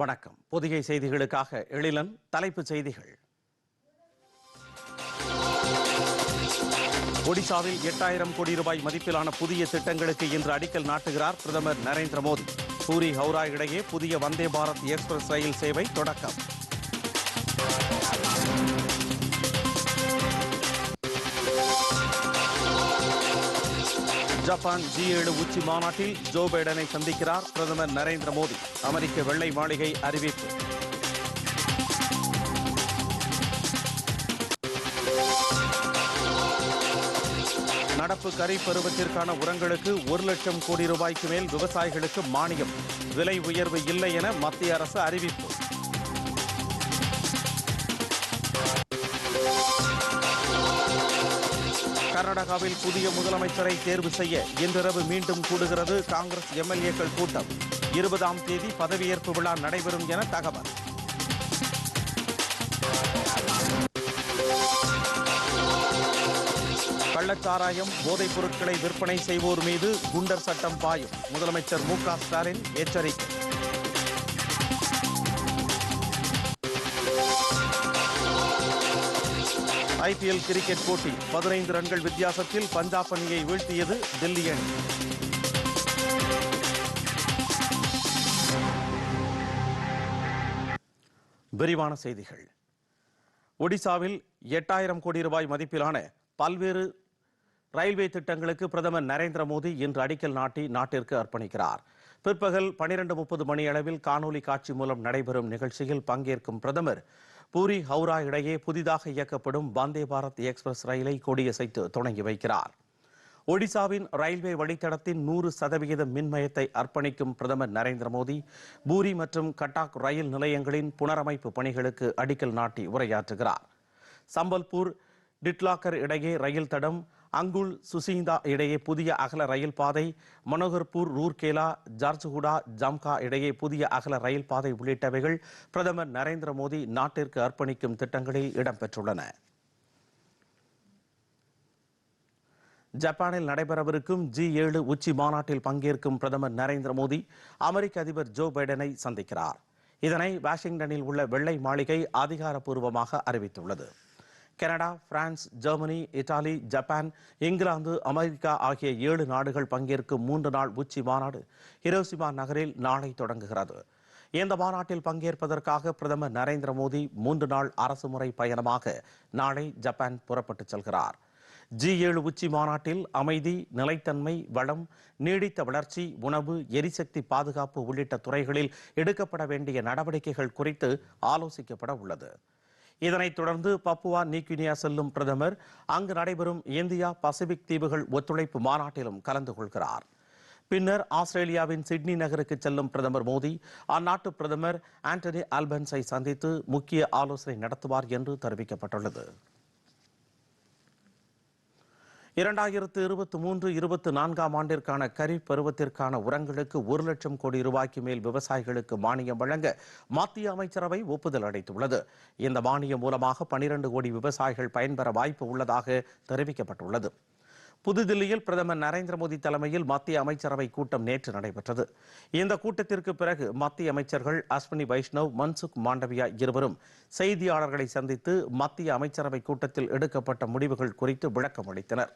வணக்கம். பொதிகை செய்திகளுக்காக எழிலன் தலைப்புச் செய்திகள். ஒடிசாவில் எட்டாயிரம் கோடி ரூபாய் மதிப்பிலான புதிய திட்டங்களுக்கு இன்று அடிக்கல் நாட்டுகிறார் பிரதமர் நரேந்திர மோடி. பூரி ஹவுரா இடையே புதிய வந்தே பாரத் எக்ஸ்பிரஸ் ரயில் சேவை தொடக்கம். ஜப்பான் ஜி ஏழு உச்சி மாநாட்டில் ஜோ பைடனை சந்திக்கிறார் பிரதமர் நரேந்திர மோடி. அமெரிக்க வெள்ளை மாளிகை அறிவிப்பு. நடப்பு கரை பருவத்திற்கான உரங்களுக்கு ஒரு லட்சம் கோடி ரூபாய்க்கு மேல் விவசாயிகளுக்கு மானியம். விலை உயர்வு இல்லை என மத்திய அரசு அறிவிப்பு. கர்நாடகாவில் புதிய முதலமைச்சரை தேர்வு செய்ய இன்றிரவு மீண்டும் கூடுகிறது காங்கிரஸ் எம்எல்ஏக்கள் கூட்டம். இருபதாம் தேதி பதவியேற்பு விழா நடைபெறும் என தகவல். கள்ளச்சாராயம் போதைப் பொருட்களை விற்பனை செய்வோர் மீது குண்டர் சட்டம் பாயும். முதலமைச்சர் மு க ஸ்டாலின் எச்சரிக்கை. ஐபிஎல் கிரிக்கெட் போட்டி பதினைந்து ரன்கள் வித்தியாசத்தில் பஞ்சாப் அணியை வீழ்த்தியது தில்லி அணி. விரிவான செய்திகள். ஒடிசாவில் எட்டாயிரம் கோடி ரூபாய் மதிப்பிலான பல்வேறு ரயில்வே திட்டங்களுக்கு பிரதமர் நரேந்திர மோடி இன்று அடிக்கல் நாட்டி நாட்டிற்கு அர்ப்பணிக்கிறார். பிற்பகல் பனிரெண்டு முப்பது மணி அளவில் காணொலி காட்சி மூலம் நடைபெறும் நிகழ்ச்சியில் பங்கேற்கும் பிரதமர் பூரி ஹவுரா இடையே புதிதாக இயக்கப்படும் வந்தே பாரத் எக்ஸ்பிரஸ் ரயிலை கொடியசைத்து தொடங்கி வைக்கிறார். ஒடிசாவின் ரயில்வே வழித்தடத்தின் நூறு சதவிகித மின்மயத்தை அர்ப்பணிக்கும் பிரதமர் நரேந்திர மோடி பூரி மற்றும் கட்டாக் ரயில் நிலையங்களின் புனரமைப்பு பணிகளுக்கு அடிக்கல் நாட்டி உரையாற்றுகிறார். சம்பல்பூர் டிட்லாக்கர் இடையே ரயில் தடம் அங்குல் சுசீந்தா இடையே புதிய அகல ரயில் பாதை மனோகர்பூர் ரூர்கேலா ஜார்ஜுகுடா ஜம்கா இடையே புதிய அகல ரயில் பாதை உள்ளிட்டவைகள் பிரதமர் நரேந்திர மோடி நாட்டிற்கு அர்ப்பணிக்கும் திட்டங்களில் இடம்பெற்றுள்ளன. ஜப்பானில் நடைபெறவிருக்கும் ஜி ஏழு உச்சி மாநாட்டில் பங்கேற்கும் பிரதமர் நரேந்திர மோடி அமெரிக்க அதிபர் ஜோ பைடனை சந்திக்கிறார். இதனை வாஷிங்டனில் உள்ள வெள்ளை மாளிகை அதிகாரப்பூர்வமாக அறிவித்துள்ளது. Canada France Germany Italy Japan England America ஆகிய ஏழு நாடுகள் பங்கேற்கும் மூன்று நாள் உச்சி மாநாடு ஹிரோசிமா நகரில் நாளை தொடங்குகிறது. இந்த மாநாட்டில் பங்கேற்பதற்காக பிரதமர் நரேந்திர மோடி மூன்று நாள் அரசுமுறை பயணமாக நாளை ஜப்பான் புறப்பட்டுச் செல்கிறார். ஜி ஏழு உச்சி மாநாட்டில் அமைதி நிலைத்தன்மை வளம் நீடித்த வளர்ச்சி உணவு எரிசக்தி பாதுகாப்பு உள்ளிட்ட துறைகளில் எடுக்கப்பட வேண்டிய நடவடிக்கைகள் குறித்து ஆலோசிக்கப்பட உள்ளது. இதனைத் தொடர்ந்து பப்புவா நியூகினியா செல்லும் பிரதமர் அங்கு நடைபெறும் இந்தியா பசிபிக் தீவுகள் ஒத்துழைப்பு மாநாட்டிலும் கலந்து கொள்கிறார். பின்னர் ஆஸ்திரேலியாவின் சிட்னி நகருக்கு செல்லும் பிரதமர் மோடி அந்நாட்டு பிரதமர் ஆண்டனி ஆல்பன்ஸை சந்தித்து முக்கிய ஆலோசனை நடத்துவார் என்று தெரிவிக்கப்பட்டுள்ளது. இரண்டாயிரத்து இருபத்தி மூன்று இருபத்தி நான்காம் ஆண்டிற்கான கரீப் பருவத்திற்கான உரங்களுக்கு ஒரு லட்சம் கோடி ரூபாய்க்கு மேல் விவசாயிகளுக்கு மானியம் வழங்க மத்திய அமைச்சரவை ஒப்புதல் அளித்துள்ளது. இந்த மானியம் மூலமாக பனிரெண்டு கோடி விவசாயிகள் பயன்பெற வாய்ப்பு உள்ளதாக தெரிவிக்கப்பட்டுள்ளது. புதுதில்லியில் பிரதமர் நரேந்திர மோடி தலைமையில் மத்திய அமைச்சரவை கூட்டம் நேற்று நடைபெற்றது. இந்த கூட்டத்திற்கு பிறகு மத்திய அமைச்சர்கள் அஸ்வினி வைஷ்ணவ் மன்சுக் மாண்டவியா இருவரும் செய்தியாளர்களை சந்தித்து மத்திய அமைச்சரவை கூட்டத்தில் எடுக்கப்பட்ட முடிவுகள் குறித்து விளக்கம் அளித்தனர்.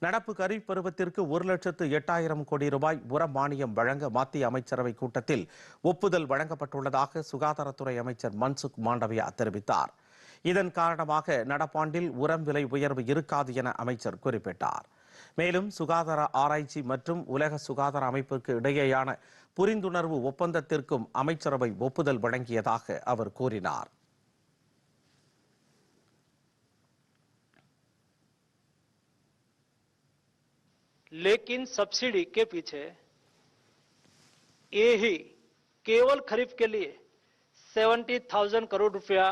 நடப்பு கரீப் பருவத்திற்கு ஒரு லட்சத்து எட்டாயிரம் கோடி ரூபாய் உர மானியம் வழங்க மத்திய அமைச்சரவை கூட்டத்தில் ஒப்புதல் வழங்கப்பட்டுள்ளதாக சுகாதாரத்துறை அமைச்சர் மன்சுக் மாண்டவியா தெரிவித்தார். இதன் காரணமாக நடப்பாண்டில் உரம் விலை உயர்வு இருக்காது என அமைச்சர் குறிப்பிட்டார் மேலும் சுகாதார ஆராய்ச்சி மற்றும் உலக சுகாதார அமைப்புக்கு இடையேயான புரிந்துணர்வு ஒப்பந்தத்திற்கும் அமைச்சரவை ஒப்புதல் வழங்கியதாக அவர் கூறினார் लेकिन सब्सिडी के पीछे ये ही केवल खरीफ के लिए सेवेंटी थाउजेंड करोड़ रुपया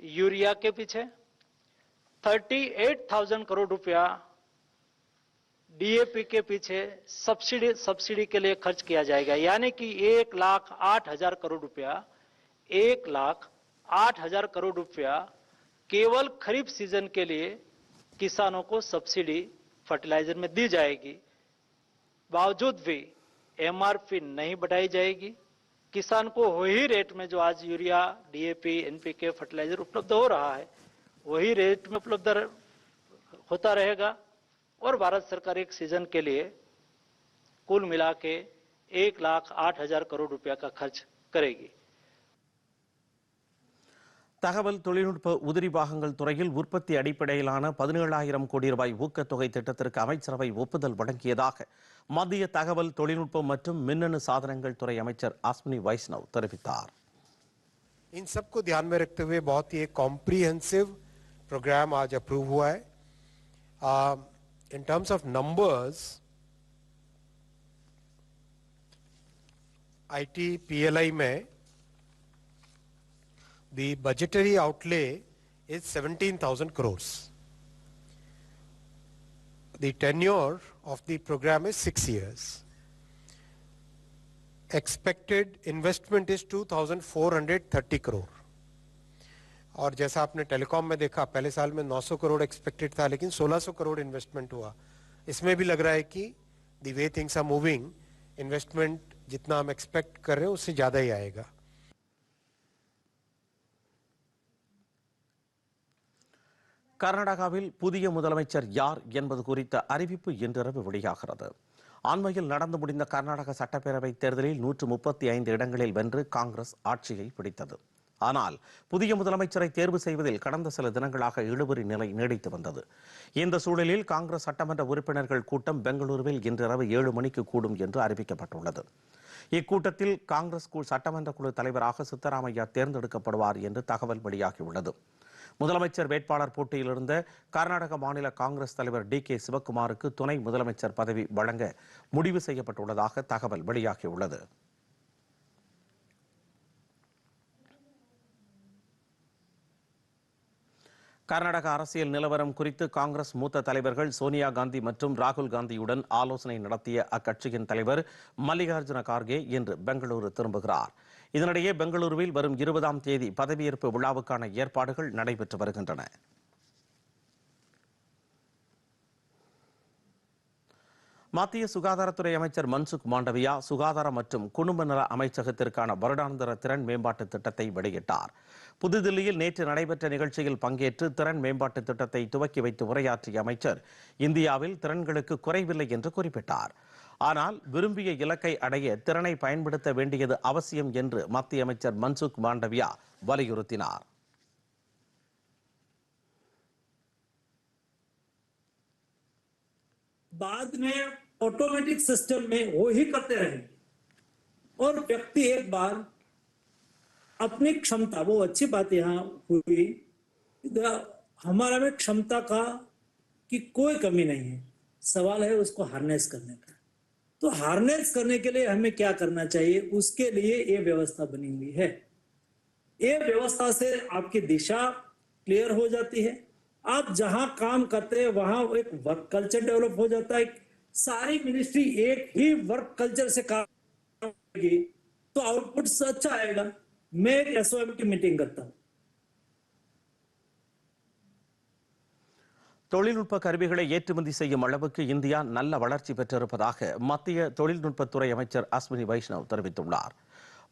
यूरिया के पीछे थर्टी एट थाउज़ेंड करोड़ रुपया डीएपी के पीछे सब्सिडी सब्सिडी के लिए खर्च किया जाएगा। यानी कि एक लाख आठ हज़ार करोड़ रुपया, एक लाख आठ हज़ार करोड़ रुपया केवल खरीफ सीज़न के लिए किसानों को सब्सिडी फर्टिलाइज़र में दी जाएगी। बावजूद भी एमआरपी नहीं बढ़ाई जाएगी। किसान को वही रेट में जो आज यूरिया डीएपी एनपीके फर्टिलाइज़र उपलब्ध हो रहा है, वही रेट में उपलब्ध होता रहेगा। और भारत सरकार एक सीज़न के लिए कुल मिला के एक लाख आठ हज़ार करोड़ रुपया का खर्च करेगी। தகவல் தொழில்நுட்ப உதிரி பாகங்கள் துறையில் உற்பத்தி அடிப்படையிலான பதினேழாயிரம் கோடி ரூபாய் ஊக்கத்தொகை திட்டத்திற்கு அமைச்சரவை ஒப்புதல் வழங்கியதாக மத்திய தகவல் தொழில்நுட்பம் மற்றும் மின்னணு சாதனங்கள் துறை அமைச்சர் அஸ்வினி வைஷ்ணவ் தெரிவித்தார் इन सबको ध्यान में रखते हुए बहुत ही एक कॉम्प्रिहेंसिव प्रोग्राम आज अप्रूव हुआ है in terms of numbers IT PLI में the budgetary outlay is 17,000 crores. The tenure of the program is six years. Expected investment is 2,430 crore. और जैसा आपने टेलीकॉम में देखा पहले साल में 900 करोड़ एक्सपेक्टेड था लेकिन 1600 करोड़ इन्वेस्टमेंट हुआ इसमें भी लग रहा है कि the way things are moving investment जितना हम एक्सपेक्ट कर रहे हैं उससे ज़्यादा ही आएगा கர்நாடகாவில் புதிய முதலமைச்சர் யார் என்பது குறித்த அறிவிப்பு இன்றிரவு வெளியாகிறது. அண்மையில் நடந்து முடிந்த கர்நாடக சட்டப்பேரவை தேர்தலில் நூற்று முப்பத்தி ஐந்து இடங்களில் வென்று காங்கிரஸ் ஆட்சியை பிடித்தது. ஆனால் புதிய முதலமைச்சரை தேர்வு செய்வதில் கடந்த சில தினங்களாக இழுபறி நிலை நீடித்து வந்தது. இந்த சூழலில் காங்கிரஸ் சட்டமன்ற உறுப்பினர்கள் கூட்டம் பெங்களூருவில் இன்றிரவு ஏழு மணிக்கு கூடும் என்று அறிவிக்கப்பட்டுள்ளது. இக்கூட்டத்தில் காங்கிரஸ் சட்டமன்ற குழு தலைவராக சித்தராமையா தேர்ந்தெடுக்கப்படுவார் என்று தகவல் வெளியாகியுள்ளது. முதலமைச்சர் வேட்பாளர் போட்டியில் இருந்த கர்நாடக மாநில காங்கிரஸ் தலைவர் டி கே சிவக்குமாருக்கு துணை முதலமைச்சர் பதவி வழங்க முடிவு செய்யப்பட்டுள்ளதாக தகவல் வெளியாகியுள்ளது. கர்நாடக அரசியல் நிலவரம் குறித்து காங்கிரஸ் மூத்த தலைவர்கள் சோனியா காந்தி மற்றும் ராகுல் காந்தியுடன் ஆலோசனை நடத்திய அக்கட்சியின் தலைவர் மல்லிகார்ஜுன கார்கே இன்று பெங்களூரு திரும்புகிறார். இதனிடையே பெங்களூருவில் வரும் இருபதாம் தேதி பதவியேற்பு விழாவுக்கான ஏற்பாடுகள் நடைபெற்று வருகின்றன. மத்திய சுகாதாரத்துறை அமைச்சர் மன்சுக் மாண்டவியா சுகாதார மற்றும் குடும்ப நல அமைச்சகத்திற்கான வருடாந்திர திறன் மேம்பாட்டு திட்டத்தை வெளியிட்டார். புதுதில்லியில் நேற்று நடைபெற்ற நிகழ்ச்சியில் பங்கேற்று திறன் மேம்பாட்டு திட்டத்தை துவக்கி வைத்து உரையாற்றிய அமைச்சர் இந்தியாவில் திறன்களுக்கு குறைவில்லை என்று குறிப்பிட்டார். ஆனால் விரும்பிய இலக்கை அடைய திறனை பயன்படுத்த வேண்டியது அவசியம் என்று மத்திய அமைச்சர் மன்சுக் மாண்டவியா வலியுறுத்தினார் बाद में ऑटोमेटिक सिस्टम में वो ही करते रहेंगे और व्यक्ति एक बार अपनी क्षमता वो अच्छी बात यहाँ हुई द- हमारा में क्षमता का की कोई कमी नहीं है सवाल है उसको हार्नेस करने का तो हार्नेस करने के लिए हमें क्या करना चाहिए? उसके लिए ये व्यवस्था बनी हुई है। ये व्यवस्था से आपकी दिशा क्लियर हो जाती है। आप जहाँ काम करते हैं, वहाँ एक वर्क कल्चर डेवलप हो जाता है। सारी मिनिस्ट्री एक ही वर्क कल्चर से काम करेगी तो आउटपुट अच्छा आएगा। मैं एक एसओएम की मीटिंग करता हूँ। தொழில்நுட்ப கருவிகளை ஏற்றுமதி செய்யும் அளவுக்கு இந்தியா நல்ல வளர்ச்சி பெற்றிருப்பதாக மத்திய தொழில்நுட்பத்துறை அமைச்சர் அஸ்வினி வைஷ்ணவ் தெரிவித்துள்ளார்.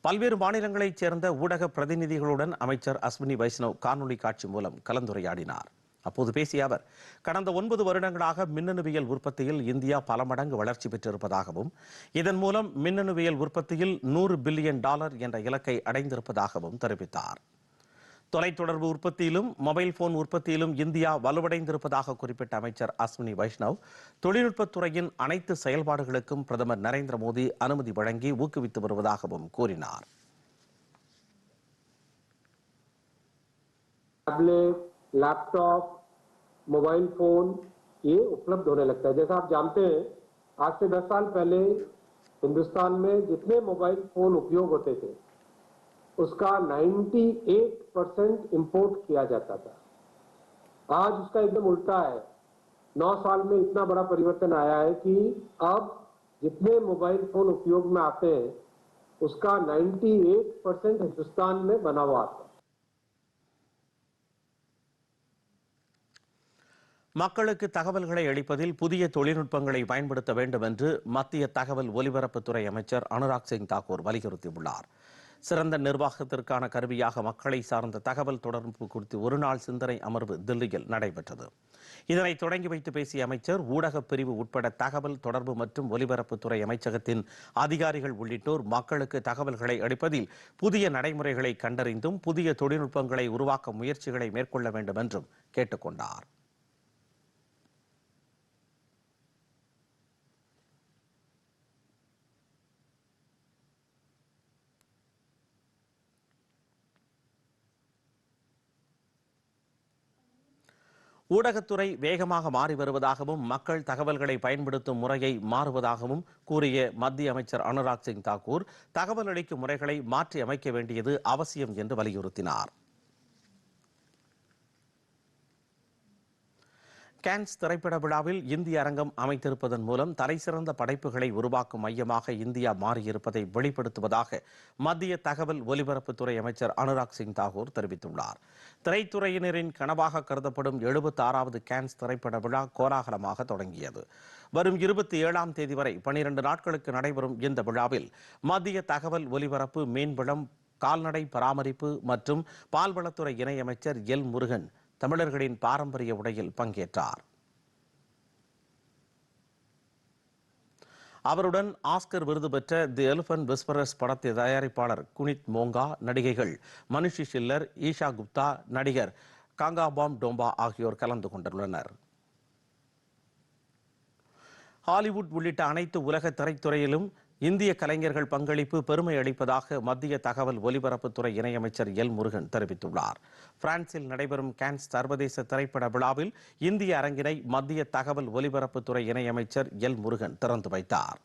பல்வேறு மாநிலங்களைச் சேர்ந்த ஊடக பிரதிநிதிகளுடன் அமைச்சர் அஸ்வினி வைஷ்ணவ் காணொலி காட்சி மூலம் கலந்துரையாடினார். அப்போது பேசிய அவர் கடந்த ஒன்பது வருடங்களாக மின்னணுவியல் உற்பத்தியில் இந்தியா பல மடங்கு வளர்ச்சி பெற்றிருப்பதாகவும் இதன் மூலம் மின்னணுவியல் உற்பத்தியில் நூறு பில்லியன் டாலர் என்ற இலக்கை அடைந்திருப்பதாகவும் தெரிவித்தார். தொலைத்தொடர்பு உற்பத்தியிலும் மொபைல் போன் உற்பத்தியிலும் இந்தியா வலுவடைந்திருப்பதாக குறிப்பிட்ட அமைச்சர் அஸ்வினி வைஷ்ணவ் தொழில்நுட்பத்துறையின் அனைத்து செயல்பாடுகளுக்கும் பிரதமர் நரேந்திர மோடி அனுமதி வழங்கி ஊக்குவித்து வருவதாகவும் கூறினார் टैबलेट लैपटॉप मोबाइल फोन ये उपलब्ध होने लगता है जैसा आप जानते हैं आज से 10 साल पहले हिंदुस्तान में जितने मोबाइल फोन उपयोग होते थे उसका 98 परसेंट इम्पोर्ट किया जाता था आज उसका एकदम उल्टा है नौ साल में इतना बड़ा परिवर्तन आया है कि अब जितने मोबाइल फोन उपयोग में आते हैं उसका 98 परसेंट हिंदुस्तान में बना हुआ आता है மக்களுக்கு தகவல்களை அளிப்பதில் புதிய தொழில்நுட்பங்களை பயன்படுத்த வேண்டும் என்று மத்திய தகவல் ஒலிபரப்புத்துறை அமைச்சர் அனுராக் சிங் தாக்கூர் வலியுறுத்தியுள்ளார் சிறந்த நிர்வாகத்திற்கான கருவியாக மக்களை சார்ந்த தகவல் தொடர்பு குறித்து ஒருநாள் சிந்தனை அமர்வு தில்லியில் நடைபெற்றது. இதனை தொடங்கி வைத்து பேசிய அமைச்சர் ஊடகப் பிரிவு உட்பட தகவல் தொடர்பு மற்றும் ஒலிபரப்புத்துறை அமைச்சகத்தின் அதிகாரிகள் உள்ளிட்டோர் மக்களுக்கு தகவல்களை அளிப்பதில் புதிய நடைமுறைகளை கண்டறிந்தும் புதிய தொழில்நுட்பங்களை உருவாக்க முயற்சிகளை மேற்கொள்ள வேண்டும் என்றும் கேட்டுக்கொண்டார். ஊடகத்துறை வேகமாக மாறி வருவதாகவும் மக்கள் தகவல்களை பயன்படுத்தும் முறையை மாறுவதாகவும் கூறிய மத்திய அமைச்சர் அனுராக் சிங் தாக்கூர் தகவல் அளிக்கும் முறைகளை மாற்றி அமைக்க வேண்டியது அவசியம் என்று வலியுறுத்தினார். கேன்ஸ் திரைப்பட விழாவில் இந்திய அரங்கம் அமைத்திருப்பதன் மூலம் தலைசிறந்த படைப்புகளை உருவாக்கும் மையமாக இந்தியா மாறியிருப்பதை வெளிப்படுத்துவதாக மத்திய தகவல் ஒலிபரப்புத்துறை அமைச்சர் அனுராக் சிங் தாகூர் தெரிவித்துள்ளார். திரைத்துறையினரின் கனவாக கருதப்படும் எழுபத்தாறாவது கேன்ஸ் திரைப்பட விழா கோலாகலமாக தொடங்கியது. வரும் இருபத்தி ஏழாம் தேதி வரை பனிரெண்டு நாட்களுக்கு நடைபெறும் இந்த விழாவில் மத்திய தகவல் ஒலிபரப்பு மீன்வளம் கால்நடை பராமரிப்பு மற்றும் பால்வளத்துறை இணையமைச்சர் எல் முருகன் தமிழர்களின் பாரம்பரிய உடையில் பங்கேற்றார். அவருடன் ஆஸ்கர் விருது பெற்ற தி எலிபன் விஸ்பரஸ் படத்தை தயாரிப்பாளர் குனித் மோங்கா நடிகைகள் மனுஷி ஷில்லர் ஈஷா குப்தா நடிகர் காங்காபாம் டோம்பா ஆகியோர் கலந்து கொண்டுள்ளனர். ஹாலிவுட் உள்ளிட்ட அனைத்து உலக திரைத்துறையிலும் இந்திய கலைஞர்கள் பங்களிப்பு பெருமை அளிப்பதாக மத்திய தகவல் ஒலிபரப்புத்துறை இணையமைச்சர் எல் முருகன் தெரிவித்துள்ளார். பிரான்சில் நடைபெறும் கேன்ஸ் சர்வதேச திரைப்பட விழாவில் இந்திய அரங்கினை மத்திய தகவல் ஒலிபரப்புத்துறை இணையமைச்சர் எல் முருகன் திறந்து வைத்தார்.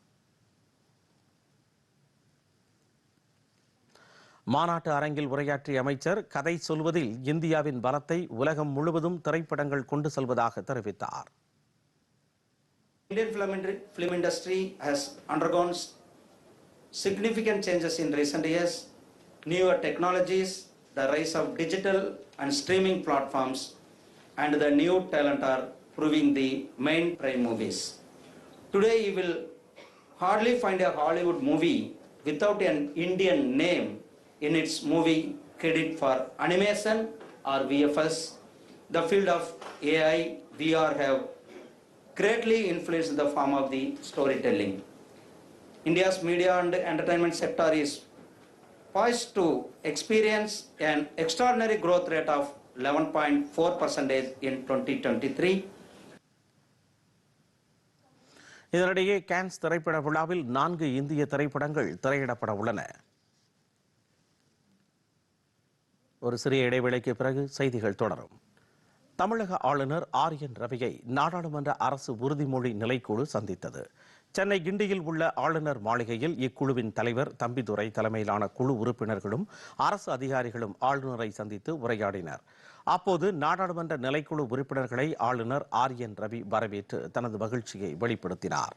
மாநாட்டு அரங்கில் உரையாற்றிய அமைச்சர் கதை சொல்வதில் இந்தியாவின் பலத்தை உலகம் முழுவதும் திரைப்படங்கள் கொண்டு செல்வதாக தெரிவித்தார். Indian film, film industry has undergone significant changes in recent years. Newer technologies, the rise of digital and streaming platforms, and the new talent are proving the main prime movies. Today, you will hardly find a Hollywood movie without an Indian name in its movie credit for animation or VFS. The field of AI, VR have greatly influenced the form of the storytelling. India's media and entertainment sector is poised to experience an extraordinary growth rate of 11.4% in 2023. இதனிடையே Cannes திரைப்பட விழாவில் நான்கு இந்திய திரைப்படங்கள் திரையிடப்பட உள்ளன. ஒரு சிறிய இடைவேளைக்கு பிறகு செய்திகள் தொடரும். தமிழக ஆளுநர் ஆர் என் ரவியை நாடாளுமன்ற அரசு உறுதிமொழி நிலைக்குழு சந்தித்தது. சென்னை கிண்டியில் உள்ள ஆளுநர் மாளிகையில் இக்குழுவின் தலைவர் தம்பிதுரை தலைமையிலான குழு உறுப்பினர்களும் அரசு அதிகாரிகளும் ஆளுநரை சந்தித்து உரையாடினர். அப்போது நாடாளுமன்ற நிலைக்குழு உறுப்பினர்களை ஆளுநர் ஆர் என் ரவி வரவேற்று தனது மகிழ்ச்சியை வெளிப்படுத்தினார்.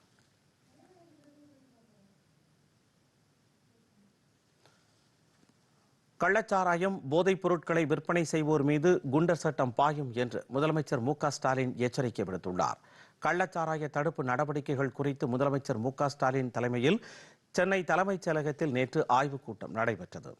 கள்ளச்சாராயம் போதைப் பொருட்களை விற்பனை செய்வோர் மீது குண்டர் சட்டம் பாயும் என்று முதலமைச்சர் மு க ஸ்டாலின் எச்சரிக்கை விடுத்துள்ளார். கள்ளச்சாராய தடுப்பு நடவடிக்கைகள் குறித்து முதலமைச்சர் மு ஸ்டாலின் தலைமையில் சென்னை தலைமைச் செயலகத்தில் நேற்று ஆய்வுக் கூட்டம் நடைபெற்றது.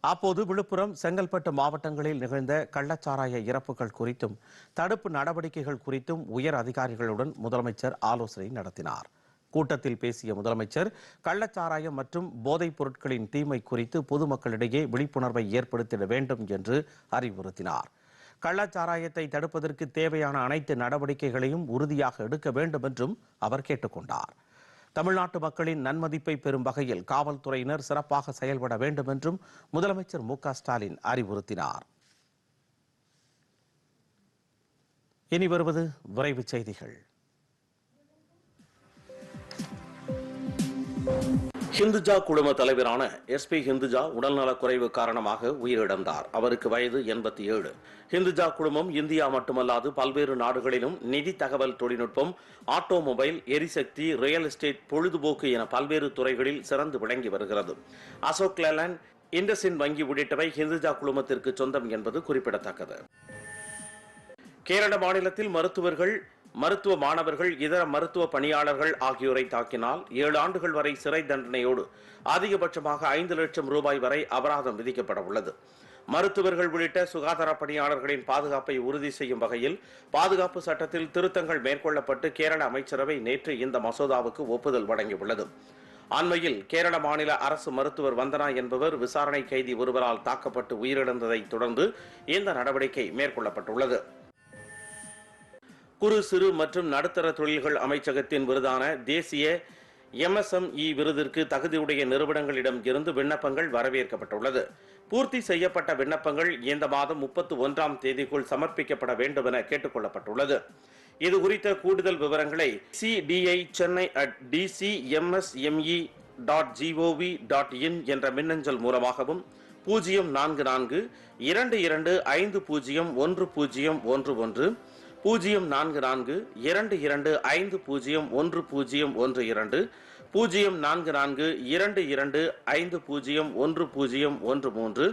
அப்போது விழுப்புரம் செங்கல்பட்டு மாவட்டங்களில் நிகழ்ந்த கள்ளச்சாராய இறப்புகள் குறித்தும் தடுப்பு நடவடிக்கைகள் குறித்தும் உயர் அதிகாரிகளுடன் முதலமைச்சர் ஆலோசனை நடத்தினார். கூட்டத்தில் பேசிய முதலமைச்சர் கள்ளச்சாராயம் மற்றும் போதைப் பொருட்களின் தீமை குறித்து பொதுமக்களிடையே விழிப்புணர்வை ஏற்படுத்திட வேண்டும் என்று அறிவுறுத்தினார். கள்ளச்சாராயத்தை தடுப்பதற்கு தேவையான அனைத்து நடவடிக்கைகளையும் உறுதியாக எடுக்க வேண்டும் என்றும் அவர் கேட்டுக்கொண்டார். தமிழ்நாட்டு மக்களின் நன்மதிப்பை பெறும் வகையில் காவல்துறையினர் சிறப்பாக செயல்பட வேண்டும் என்றும் முதலமைச்சர் மு ஸ்டாலின் அறிவுறுத்தினார். இனி வருவது விரைவுச் செய்திகள். ஹிந்துஜா குழும தலைவரான எஸ்பி ஹிந்துஜா உடல்நலக் குறைவு காரணமாக உயிரிழந்தார். அவருக்கு வயது எண்பத்தி ஏழு. ஹிந்துஜா குழுமம் இந்தியா மட்டுமல்லாது பல்வேறு நாடுகளிலும் நிதி தகவல் தொழில்நுட்பம் ஆட்டோமொபைல் எரிசக்தி ரியல் எஸ்டேட் பொழுதுபோக்கு என பல்வேறு துறைகளில் சிறந்து விளங்கி வருகிறது. அசோக் லேலாண்ட் இண்டசின் வங்கி உள்ளிட்டவை ஹிந்துஜா குழுமத்திற்கு சொந்தம் என்பது குறிப்பிடத்தக்கது. கேரள மாநிலத்தில் மருத்துவர்கள் மருத்துவ மாணவர்கள் இதர மருத்துவ பணியாளர்கள் ஆகியோரை தாக்கினால் ஏழு ஆண்டுகள் வரை சிறை தண்டனையோடு அதிகபட்சமாக ஐந்து லட்சம் ரூபாய் வரை அபராதம் விதிக்கப்பட உள்ளது. மருத்துவர்கள் உள்ளிட்ட சுகாதார பணியாளர்களின் பாதுகாப்பை உறுதி செய்யும் வகையில் பாதுகாப்பு சட்டத்தில் திருத்தங்கள் மேற்கொள்ளப்பட்டு கேரள அமைச்சரவை நேற்று இந்த மசோதாவுக்கு ஒப்புதல் வழங்கியுள்ளது அண்மையில் கேரள மாநில அரசு மருத்துவர் வந்தனா என்பவர் விசாரணை கைதி ஒருவரால் தாக்கப்பட்டு உயிரிழந்ததை தொடர்ந்து இந்த நடவடிக்கை மேற்கொள்ளப்பட்டுள்ளது. குறு சிறு மற்றும் நடுத்தர தொழில்கள் அமைச்சகத்தின் விருதான தேசிய எம்எஸ்எம்இ விருதிற்கு தகுதியுடைய நிறுவனங்களிடம் இருந்து விண்ணப்பங்கள் வரவேற்கப்பட்டுள்ளது. பூர்த்தி செய்யப்பட்ட விண்ணப்பங்கள் இந்த மாதம் முப்பத்தி ஒன்றாம் தேதிக்குள் சமர்ப்பிக்கப்பட வேண்டும் என கேட்டுக்கொள்ளப்பட்டுள்ளது. இது குறித்த கூடுதல் விவரங்களை CTI Chennai at DCMSME dot GOV dot in என்ற மின்னஞ்சல் மூலமாகவும் பூஜ்ஜியம் நான்கு நான்கு இரண்டு இரண்டு ஐந்து பூஜ்ஜியம் ஒன்று பூஜ்ஜியம் ஒன்று ஒன்று பூஜ்ஜியம் நான்கு நான்கு இரண்டு இரண்டு ஐந்து பூஜ்ஜியம் ஒன்று பூஜ்ஜியம் ஒன்று இரண்டு. பூஜ்ஜியம் நான்கு நான்கு இரண்டு இரண்டு ஐந்து பூஜ்ஜியம் ஒன்று பூஜ்ஜியம் ஒன்று மூன்று.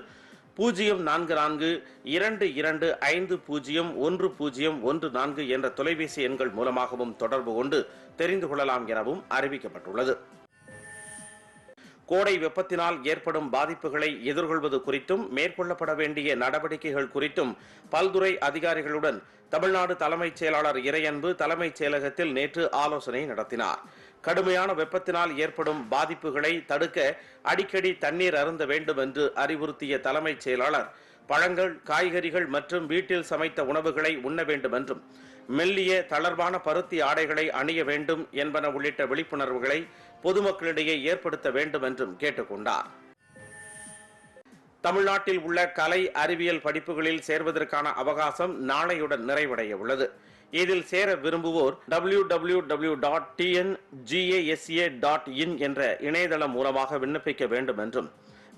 பூஜ்ஜியம் நான்கு நான்கு இரண்டு இரண்டு ஐந்து பூஜ்ஜியம் ஒன்று பூஜ்ஜியம் ஒன்று நான்கு என்ற தொலைபேசி எண்கள் மூலமாகவும் தொடர்பு கொண்டு தெரிந்து கொள்ளலாம் எனவும் அறிவிக்கப்பட்டுள்ளது. கோடை வெப்பத்தினால் ஏற்படும் பாதிப்புகளை எதிர்கொள்வது குறித்தும் மேற்கொள்ளப்பட வேண்டிய நடவடிக்கைகள் குறித்தும் பல்துறை அதிகாரிகளுடன் தமிழ்நாடு தலைமைச் செயலாளர் இறையன்பு தலைமைச் செயலகத்தில் நேற்று ஆலோசனை நடத்தினார். கடுமையான வெப்பத்தினால் ஏற்படும் பாதிப்புகளை தடுக்க அடிக்கடி தண்ணீர் அருந்த வேண்டும் என்று அறிவுறுத்திய தலைமைச் செயலாளர் பழங்கள் காய்கறிகள் மற்றும் வீட்டில் சமைத்த உணவுகளை உண்ண வேண்டும் என்றும் மெல்லிய தளர்வான பருத்தி ஆடைகளை அணிய வேண்டும் என்பன உள்ளிட்ட விழிப்புணர்வுகளை பொதுமக்களிடையே ஏற்படுத்த வேண்டும் என்றும் கேட்டுக்கொண்டார். தமிழ்நாட்டில் உள்ள கலை அறிவியல் படிப்புகளில் சேர்வதற்கான அவகாசம் நாளையுடன் நிறைவடைய உள்ளது. இதில் சேர விரும்புவோர் W W W dot TNGASA dot in என்ற இணையதளம் மூலமாக விண்ணப்பிக்க வேண்டும் என்றும்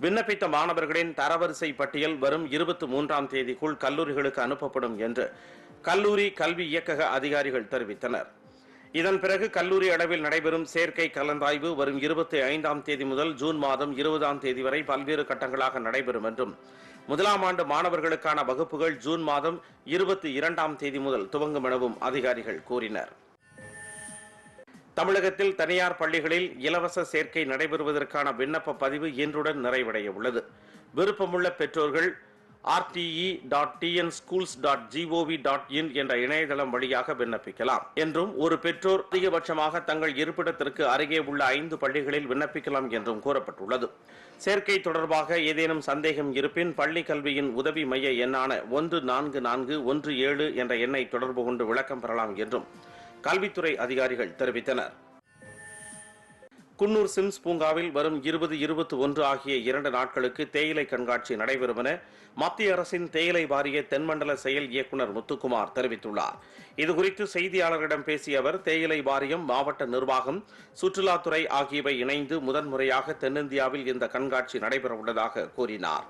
விண்ணப்பித்த மாணவர்களின் தரவரிசை பட்டியல் வரும் இருபத்தி மூன்றாம் தேதிக்குள் கல்லூரிகளுக்கு அனுப்பப்படும் என்று கல்லூரி கல்வி இயக்கக அதிகாரிகள் தெரிவித்தனர். இதன் பிறகு கல்லூரி அளவில் நடைபெறும் சேர்க்கை கலந்தாய்வு வரும் இருபத்தி ஐந்தாம் தேதி முதல் ஜூன் மாதம் இருபதாம் தேதி வரை பல்வேறு கட்டங்களாக நடைபெறும் என்றும் முதலாம் ஆண்டு மாணவர்களுக்கான வகுப்புகள் ஜூன் மாதம் இருபத்தி இரண்டாம் தேதி முதல் துவங்கும் எனவும் அதிகாரிகள் கூறினர். தமிழகத்தில் தனியார் பள்ளிகளில் இலவச சேர்க்கை நடைபெறுவதற்கான விண்ணப்ப பதிவு இன்றுடன் நிறைவடைய உள்ளது. விருப்பமுள்ள பெற்றோர்கள் RTE dot TN schools dot GOV dot in என்ற இணையதளம் வழியாக விண்ணப்பிக்கலாம். என்றும் ஒரு பெற்றோர் அதிகபட்சமாக தங்கள் இருப்பிடத்திற்கு அருகே உள்ள ஐந்து பள்ளிகளில் விண்ணப்பிக்கலாம் என்றும் கூறப்பட்டுள்ளது. சேர்க்கை தொடர்பாக ஏதேனும் சந்தேகம் இருப்பின் பள்ளி கல்வியின் உதவி மைய எண்ணான ஒன்று நான்கு நான்கு ஒன்று ஏழு என்ற எண்ணை தொடர்பு கொண்டு விளக்கம் பெறலாம் என்றும் கல்வித்துறை அதிகாரிகள் தெரிவித்தனர். குன்னூர் சிம்ஸ் பூங்காவில் வரும் இருபது இருபத்தி ஒன்று ஆகிய இரண்டு நாட்களுக்கு தேயிலை கண்காட்சி நடைபெறும் என மத்திய அரசின் தேயிலை வாரிய தென்மண்டல செயல் இயக்குநர் முத்துக்குமார் தெரிவித்துள்ளார். இதுகுறித்து செய்தியாளர்களிடம் பேசிய அவர் தேயிலை வாரியம் மாவட்ட நிர்வாகம் சுற்றுலாத்துறை ஆகியவை இணைந்து முதன்முறையாக தென்னிந்தியாவில் இந்த கண்காட்சி நடைபெறவுள்ளதாக கூறினார்.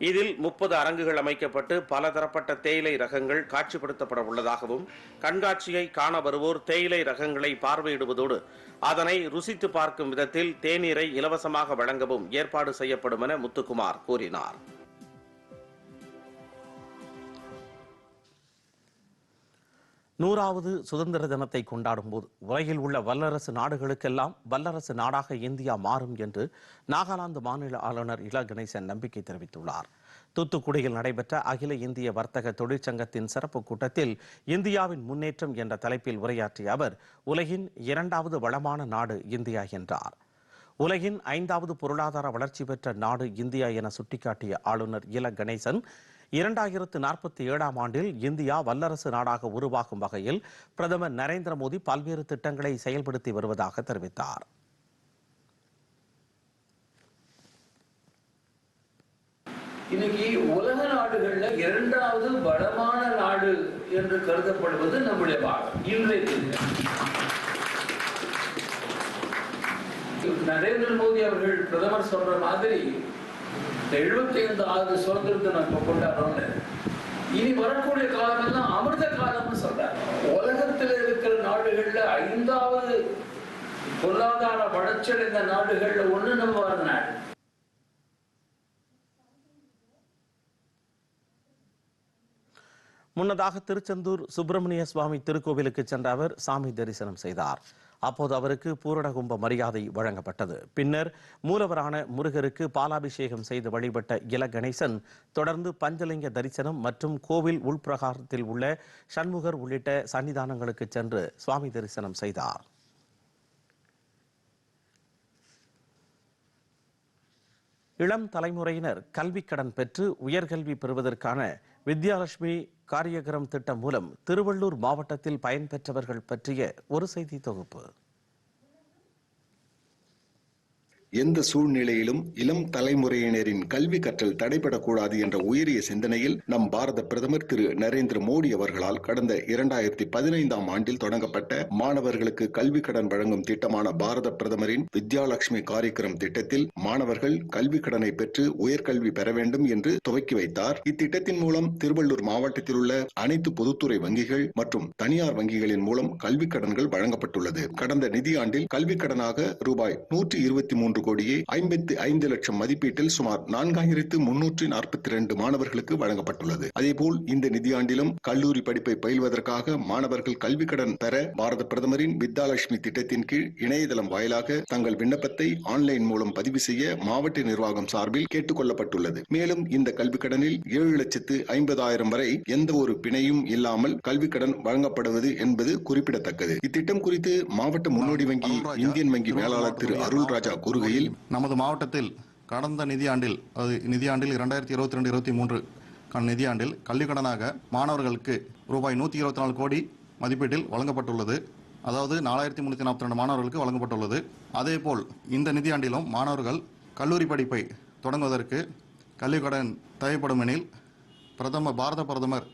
இதில் முப்பது அரங்குகள் அமைக்கப்பட்டு பலதரப்பட்ட தேயிலை ரகங்கள் காட்சிப்படுத்தப்பட உள்ளதாகவும் கண்காட்சியை காண வருவோர் தேயிலை ரகங்களை பார்வையிடுவதோடு அதனை ருசித்து பார்க்கும் விதத்தில் தேநீரை இலவசமாக வழங்கவும் ஏற்பாடு செய்யப்படும் என முத்துக்குமார் கூறினார். நூறாவது சுதந்திர தினத்தை கொண்டாடும் போது உலகில் உள்ள வல்லரசு நாடுகளுக்கெல்லாம் வல்லரசு நாடாக இந்தியா மாறும் என்று நாகாலாந்து மாநில ஆளுநர் இல கணேசன் நம்பிக்கை தெரிவித்துள்ளார். தூத்துக்குடியில் நடைபெற்ற அகில இந்திய வர்த்தக தொழிற்சங்கத்தின் சிறப்பு கூட்டத்தில் இந்தியாவின் முன்னேற்றம் என்ற தலைப்பில் உரையாற்றிய அவர் உலகின் இரண்டாவது வளமான நாடு இந்தியா என்றார். உலகின் ஐந்தாவது பொருளாதார வளர்ச்சி பெற்ற நாடு இந்தியா என சுட்டிக்காட்டிய ஆளுநர் இல கணேசன் இரண்டாயிரத்து நாற்பத்தி ஏழாம் ஆண்டில் இந்தியா வல்லரசு நாடாக உருவாகும் வகையில் பிரதமர் நரேந்திர மோடி பல்வேறு திட்டங்களை செயல்படுத்தி வருவதாக தெரிவித்தார். இன்னைக்கு உலக நாடுகள்ல இரண்டாவது வளமான நாடு என்று கருதப்படுவது நம்முடைய பாரதம் இன்றைய நரேந்திர மோடி அவர்கள் பிரதமர் சொல்ற மாதிரி எழுபத்தி ஐந்து ஆறு சுதந்திரத்தை நம்ம கொண்டாடுறோம் இனி வரக்கூடிய காலம் எல்லாம் அமிர்த காலம்னு சொல்றாங்க. உலகத்தில் இருக்கிற நாடுகள்ல ஐந்தாவது பொருளாதார வளர்ச்சியடைந்த நாடுகள்ல ஒண்ணு நம்ம நாடு முன்னதாக திருச்செந்தூர் சுப்பிரமணிய சுவாமி திருக்கோவிலுக்கு சென்ற அவர் சாமி தரிசனம் செய்தார். அப்போது அவருக்கு பூரணகும்ப மரியாதை வழங்கப்பட்டது. பின்னர் மூலவரான முருகருக்கு பாலாபிஷேகம் செய்து வழிபட்ட இல கணேசன் தொடர்ந்து பஞ்சலிங்க தரிசனம் மற்றும் கோவில் உள்பிரகாரத்தில் உள்ள சண்முகர் உள்ளிட்ட சன்னிதானங்களுக்கு சென்று சுவாமி தரிசனம் செய்தார். இளம் தலைமுறையினர் கல்விக் கடன் பெற்று உயர்கல்வி பெறுவதற்கான வித்யாலட்சுமி காரியகரம் திட்டம் மூலம் திருவள்ளூர் மாவட்டத்தில் பயன்பெற்றவர்கள் பற்றிய ஒரு செய்தி தொகுப்பு. எந்த சூழ்நிலையிலும் இளம் தலைமுறையினரின் கல்வி கற்றல் தடைபடக்கூடாது என்ற உயரிய சிந்தனையில் நம் பாரத பிரதமர் திரு நரேந்திர மோடி அவர்களால் கடந்த இரண்டாயிரத்தி பதினைந்தாம் ஆண்டில் தொடங்கப்பட்ட மாணவர்களுக்கு கல்வி கடன் வழங்கும் திட்டமான பாரத பிரதமரின் வித்யாலட்சுமி காரியக்கிரம் திட்டத்தில் மாணவர்கள் கல்வி கடனை பெற்று உயர்கல்வி பெற வேண்டும் என்று துவக்கி வைத்தார். இத்திட்டத்தின் மூலம் திருவள்ளூர் மாவட்டத்தில் உள்ள அனைத்து பொதுத்துறை வங்கிகள் மற்றும் தனியார் வங்கிகளின் மூலம் கல்வி கடன்கள் வழங்கப்பட்டுள்ளது. கடந்த நிதியாண்டில் கல்வி கடனாக ரூபாய் நூற்றி இருபத்தி மூன்று கோடியே ஐம்பத்தி ஐந்து லட்சம் மதிப்பீட்டில் சுமார் நான்காயிரத்து முன்னூற்றி நாற்பத்தி இரண்டு மாணவர்களுக்கு வழங்கப்பட்டுள்ளது. அதேபோல் இந்த நிதியாண்டிலும் கல்லூரி படிப்பை பயில்வதற்காக மாணவர்கள் கல்வி கடன் பெற பாரத பிரதமரின் வித்யாலட்சுமி திட்டத்தின் கீழ் இணையதளம் வாயிலாக தங்கள் விண்ணப்பத்தை ஆன்லைன் மூலம் பதிவு செய்ய மாவட்ட நிர்வாகம் சார்பில் கேட்டுக் கொள்ளப்பட்டுள்ளது மேலும் இந்த கல்வி கடனில் ஏழு லட்சத்து ஐம்பதாயிரம் வரை எந்த ஒரு பிணையும் இல்லாமல் கல்வி கடன் வழங்கப்படுவது என்பது குறிப்பிடத்தக்கது. இத்திட்டம் குறித்து மாவட்ட முன்னோடி வங்கி இந்தியன் வங்கி மேலாளர் திரு அருள்ராஜா கூறுகையில் நமது மாவட்டத்தில் கடந்த நிதியாண்டில் அது நிதியாண்டில் இரண்டாயிரத்தி இருபத்தி ரெண்டு இருபத்தி மூன்று நிதியாண்டில் கல்விக்கடனாக மாணவர்களுக்கு ரூபாய் நூற்றி இருபத்தி நாலு கோடி மதிப்பீட்டில் வழங்கப்பட்டுள்ளது. அதாவது நாலாயிரத்தி முன்னூற்றி நாற்பத்தி ரெண்டு மாணவர்களுக்கு வழங்கப்பட்டுள்ளது. அதேபோல் இந்த நிதியாண்டிலும் மாணவர்கள் கல்லூரி படிப்பை தொடங்குவதற்கு கல்விக்கடன் தேவைப்படும் எனில் பிரதமர் பாரத பிரதமர்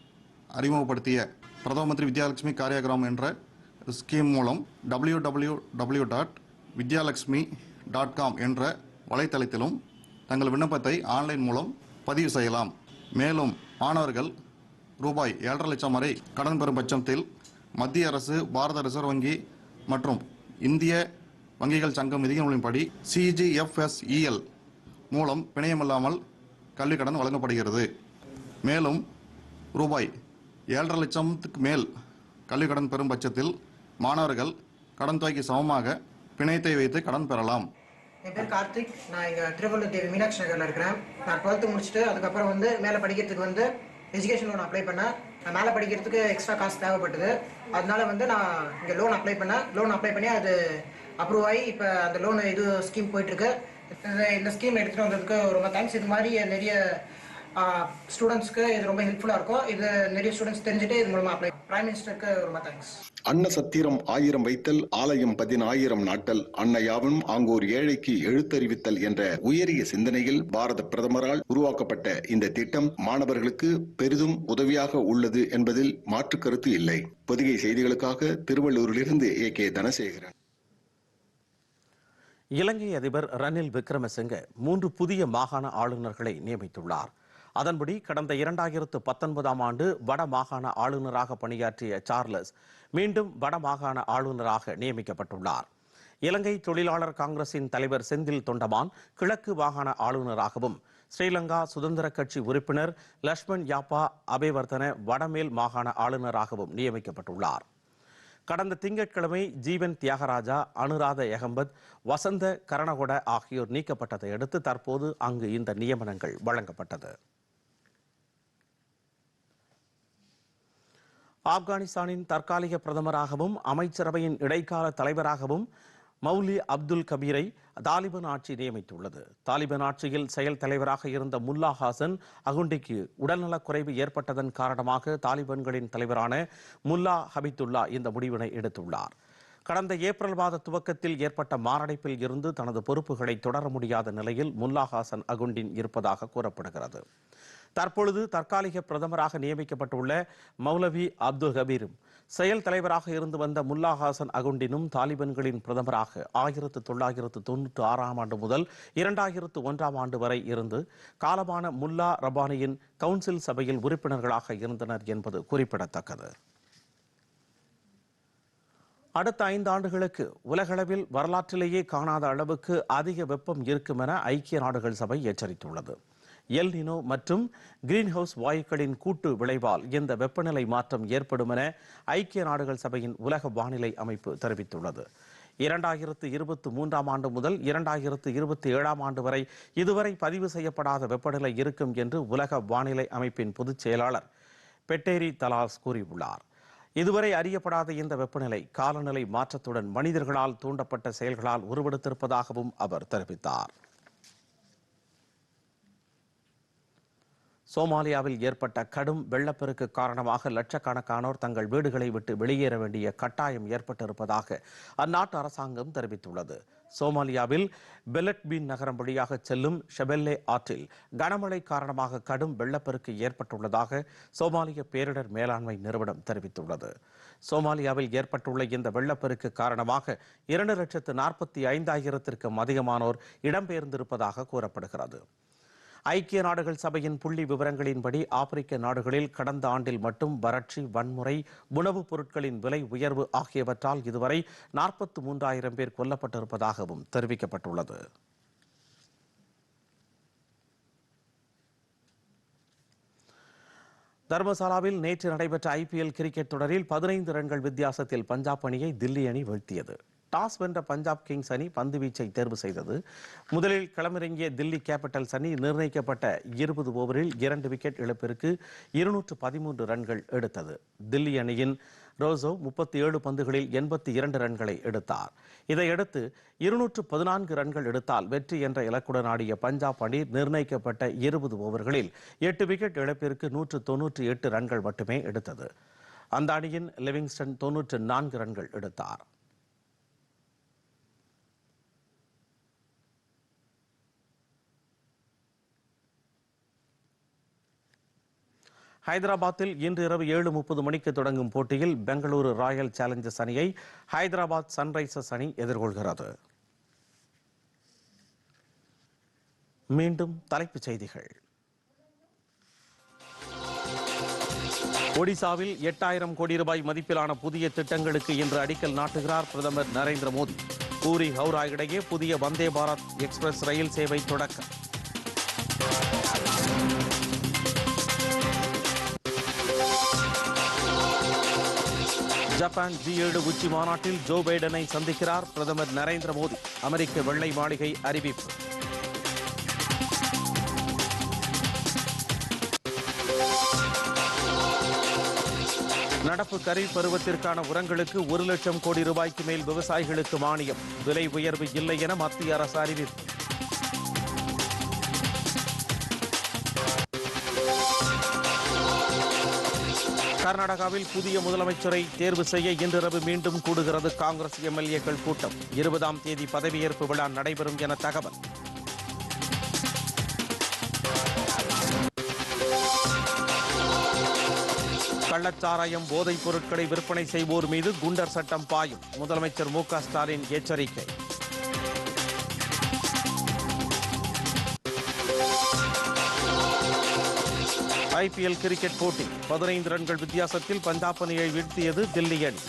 அறிமுகப்படுத்திய பிரதம மந்திரி வித்யாலட்சுமி காரியகிராம் என்ற ஸ்கீம் மூலம் W W W dot Vidyalakshmi dot com என்ற வலைத்தளத்திலும் தங்கள் விண்ணப்பத்தை ஆன்லைன் மூலம் பதிவு செய்யலாம். மேலும் மாணவர்கள் ரூபாய் ஏழரை லட்சம் வரை கடன் பெறும் பட்சத்தில் மத்திய அரசு பாரத ரிசர்வ் வங்கி மற்றும் இந்திய வங்கிகள் சங்கம் விதிகளின்படி சிஜிஎஃப்எஸ்இஎல் மூலம் பிணையமில்லாமல் கல்விக் கடன் வழங்கப்படுகிறது. மேலும் ரூபாய் ஏழரை லட்சத்துக்கு மேல் கல்விக் கடன் பெறும் பட்சத்தில் மாணவர்கள் கடன் தொகைக்கு சமமாக பிணையத்தை வைத்து கடன் பெறலாம். என் பேர் கார்த்திக். நான் இங்கே திருவள்ளூர் தேவி மீனாட்சி நகரில் இருக்கிறேன். நான் டுவெல்த்து முடிச்சுட்டு அதுக்கப்புறம் வந்து மேலே படிக்கிறதுக்கு வந்து எஜுகேஷன் லோன் அப்ளை பண்ணேன். நான் மேலே படிக்கிறதுக்கு எக்ஸ்ட்ரா காசு தேவைப்பட்டது. அதனால வந்து நான் இங்கே லோன் அப்ளை பண்ணேன். லோன் அப்ளை பண்ணி அது அப்ரூவ் ஆகி இப்போ அந்த லோன் இது ஸ்கீம் போயிட்டுருக்கு இந்த ஸ்கீம் எடுத்துகிட்டு வந்ததுக்கு ரொம்ப தேங்க்ஸ் இது மாதிரி நிறைய ஸ்டூடெண்ட்ஸ்க்கு இது ரொம்ப ஹெல்ப்ஃபுல்லாக இருக்கும். இது நிறைய ஸ்டூடெண்ட்ஸ் தெரிஞ்சுட்டு இது மூலமாக அப்ளை பிரைம் மினிஸ்டருக்கு ரொம்ப தேங்க்ஸ் அன்ன சத்திரம் ஆயிரம் வைத்தல் ஆலயம் பதினாயிரம் நாட்டல் அன்னையாவும் ஆங்கோர் ஏழைக்கு எழுத்தறிவித்தல் என்ற உயரிய சிந்தனையில் பாரத பிரதமரால் உருவாக்கப்பட்ட இந்த திட்டம் மாணவர்களுக்கு பெரிதும் உதவியாக உள்ளது என்பதில் மாற்று கருத்து இல்லை. பொதிகை செய்திகளுக்காக திருவள்ளூரிலிருந்து ஏ கே தனசேகரன். இலங்கை அதிபர் ரணில் விக்ரமசிங்க மூன்று புதிய மாகாண ஆளுநர்களை நியமித்துள்ளார். அதன்படி கடந்த இரண்டாயிரத்து பத்தொன்பதாம் ஆண்டு வட மாகாண ஆளுநராக பணியாற்றிய சார்லஸ் மீண்டும் வட மாகாண ஆளுநராக நியமிக்கப்பட்டுள்ளார். இலங்கை தொழிலாளர் காங்கிரசின் தலைவர் செந்தில் தொண்டமான் கிழக்கு மாகாண ஆளுநராகவும் ஸ்ரீலங்கா சுதந்திர கட்சி உறுப்பினர் லக்ஷ்மண் யாப்பா அபேவர்தன வடமேல் மாகாண ஆளுநராகவும் நியமிக்கப்பட்டுள்ளார். கடந்த திங்கட்கிழமை ஜீவன் தியாகராஜா அனுராத எகம்பத் வசந்த கரணகொட ஆகியோர் நீக்கப்பட்டதை அடுத்து தற்போது அங்கு இந்த நியமனங்கள் வழங்கப்பட்டது. ஆப்கானிஸ்தானின் தற்காலிக பிரதமராகவும் அமைச்சரவையின் இடைக்கால தலைவராகவும் மௌலி அப்துல் கபீரை தாலிபான் ஆட்சி நியமித்துள்ளது. தாலிபான் ஆட்சியில் செயல் தலைவராக இருந்த முல்லா ஹாசன் அகுண்டிக்கு உடல்நலக் குறைவு ஏற்பட்டதன் காரணமாக தாலிபான்களின் தலைவரான முல்லா ஹபித்துல்லா இந்த முடிவினை எடுத்துள்ளார். கடந்த ஏப்ரல் மாத துவக்கத்தில் ஏற்பட்ட மாரடைப்பில் இருந்து தனது பொறுப்புகளை தொடர முடியாத நிலையில் முல்லா ஹாசன் அகுண்டின் இருப்பதாக கூறப்படுகிறது. தற்பொழுது தற்காலிக பிரதமராக நியமிக்கப்பட்டுள்ள மௌலவி அப்துல் கபீரும் செயல் தலைவராக இருந்து வந்த முல்லா ஹாசன் அகுண்டினும் தாலிபன்களின் பிரதமராக ஆயிரத்து தொள்ளாயிரத்து தொண்ணூற்றி ஆறாம் ஆண்டு முதல் இரண்டாயிரத்து ஒன்றாம் ஆண்டு வரை இருந்து காலமான முல்லா ரபானியின் கவுன்சில் சபையில் உறுப்பினர்களாக இருந்தனர் என்பது குறிப்பிடத்தக்கது. அடுத்த ஐந்து ஆண்டுகளுக்கு உலகளவில் வரலாற்றிலேயே காணாத அளவுக்கு அதிக வெப்பம் இருக்கும் என ஐக்கிய நாடுகள் சபை எச்சரித்துள்ளது. எல் நினோ மற்றும் கிரீன் ஹவுஸ் வாயுக்களின் கூட்டு விளைவால் இந்த வெப்பநிலை மாற்றம் ஏற்படும் என ஐக்கிய நாடுகள் சபையின் உலக வானிலை அமைப்பு தெரிவித்துள்ளது. இரண்டாயிரத்து இருபத்தி மூன்றாம் ஆண்டு முதல் இரண்டாயிரத்து இருபத்தி ஏழாம் ஆண்டு வரை இதுவரை பதிவு செய்யப்படாத வெப்பநிலை இருக்கும் என்று உலக வானிலை அமைப்பின் பொதுச் செயலாளர் பெட்டேரி தலாஸ் கூறியுள்ளார். இதுவரை அறியப்படாத இந்த வெப்பநிலை காலநிலை மாற்றத்துடன் மனிதர்களால் தூண்டப்பட்ட செயல்களால் உருவெடுத்திருப்பதாகவும் அவர் தெரிவித்தார். சோமாலியாவில் ஏற்பட்ட கடும் வெள்ளப்பெருக்கு காரணமாக லட்சக்கணக்கானோர் தங்கள் வீடுகளை விட்டு வெளியேற வேண்டிய கட்டாயம் ஏற்பட்டிருப்பதாக அந்நாட்டு அரசாங்கம் தெரிவித்துள்ளது. சோமாலியாவில் பெலட்பீன் நகரம் வழியாக செல்லும் ஷெபெல்லே ஆற்றில் கனமழை காரணமாக கடும் வெள்ளப்பெருக்கு ஏற்பட்டுள்ளதாக சோமாலிய பேரிடர் மேலாண்மை நிறுவனம் தெரிவித்துள்ளது. சோமாலியாவில் ஏற்பட்டுள்ள இந்த வெள்ளப்பெருக்கு காரணமாக இரண்டு லட்சத்து நாற்பத்தி ஐந்தாயிரத்திற்கும் அதிகமானோர் இடம்பெயர்ந்திருப்பதாக கூறப்படுகிறது. ஐக்கிய நாடுகள் சபையின் புள்ளி விவரங்களின்படி ஆப்பிரிக்க நாடுகளில் கடந்த ஆண்டில் மட்டும் வறட்சி வன்முறை உணவுப் பொருட்களின் விலை உயர்வு ஆகியவற்றால் இதுவரை நாற்பத்தி மூன்றாயிரம் பேர் கொல்லப்பட்டிருப்பதாகவும் தெரிவிக்கப்பட்டுள்ளது. தர்மசாலாவில் நேற்று நடைபெற்ற ஐபிஎல் கிரிக்கெட் தொடரில் பதினைந்து ரன்கள் வித்தியாசத்தில் பஞ்சாப் அணியை தில்லி அணி வீழ்த்தியது. டாஸ் வென்ற பஞ்சாப் கிங்ஸ் அணி பந்து வீச்சை தேர்வு செய்தது. முதலில் களமிறங்கிய தில்லி கேபிட்டல்ஸ் அணி நிர்ணயிக்கப்பட்ட இருபது ஓவரில் இரண்டு விக்கெட் இழப்பிற்கு இருநூற்று பதிமூன்று ரன்கள் எடுத்தது. தில்லி அணியின் ரோசோ முப்பத்தி ஏழு பந்துகளில் எண்பத்தி இரண்டு ரன்களை எடுத்தார். இதையடுத்து இருநூற்று பதினான்கு ரன்கள் எடுத்தால் வெற்றி என்ற இலக்குடன் ஆடிய பஞ்சாப் அணி நிர்ணயிக்கப்பட்ட இருபது ஓவர்களில் எட்டு விக்கெட் இழப்பிற்கு நூற்று தொன்னூற்றி எட்டு ரன்கள் மட்டுமே எடுத்தது. அந்த அணியின் லிவிங்ஸ்டன் தொன்னூற்று நான்கு ரன்கள் எடுத்தார். ஹைதராபாத்தில் இன்று இரவு ஏழு முப்பது மணிக்கு தொடங்கும் போட்டியில் பெங்களூரு ராயல் சேலஞ்சர்ஸ் அணியை ஹைதராபாத் சன்ரைசர்ஸ் அணி எதிர்கொள்கிறது. மீண்டும் தலைப்புச் செய்திகள். ஒடிசாவில் எட்டாயிரம் கோடி ரூபாய் மதிப்பிலான புதிய திட்டங்களுக்கு இன்று அடிக்கல் நாட்டுகிறார் பிரதமர் நரேந்திர மோடி. பூரி ஹவுரா இடையே புதிய வந்தே பாரத் எக்ஸ்பிரஸ் ரயில் சேவை தொடக்கம். ஜப்பான் ஜி ஏழு உச்சி மாநாட்டில் ஜோ பைடனை சந்திக்கிறார் பிரதமர் நரேந்திர மோடி. அமெரிக்க வெள்ளை மாளிகை அறிவிப்பு. நடப்பு கரீப் பருவத்திற்கான உரங்களுக்கு ஒரு லட்சம் கோடி ரூபாய்க்கு மேல் விவசாயிகளுக்கு மானியம். விலை உயர்வு இல்லை என மத்திய அரசு அறிவிப்பு. கர்நாடகாவில் புதிய முதலமைச்சரை தேர்வு செய்ய இன்றிரவு மீண்டும் கூடுகிறது காங்கிரஸ் எம்எல்ஏக்கள் கூட்டம். இருபதாம் தேதி பதவியேற்பு விழா நடைபெறும் என தகவல். கள்ளச்சாராயம் போதைப் பொருட்களை விற்பனை செய்வோர் மீது குண்டர் சட்டம் பாயும். முதலமைச்சர் மு க ஸ்டாலின் எச்சரிக்கை. ஐபிஎல் கிரிக்கெட் போட்டி. பதினைந்து ரன்கள் வித்தியாசத்தில் பஞ்சாப் அணியை வீழ்த்தியது தில்லி அணி.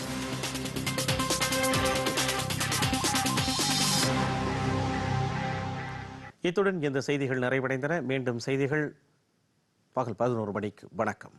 இத்துடன் இந்த செய்திகள் நிறைவடைந்தன. மீண்டும் செய்திகள் பகல் பதினோரு மணிக்கு. வணக்கம்.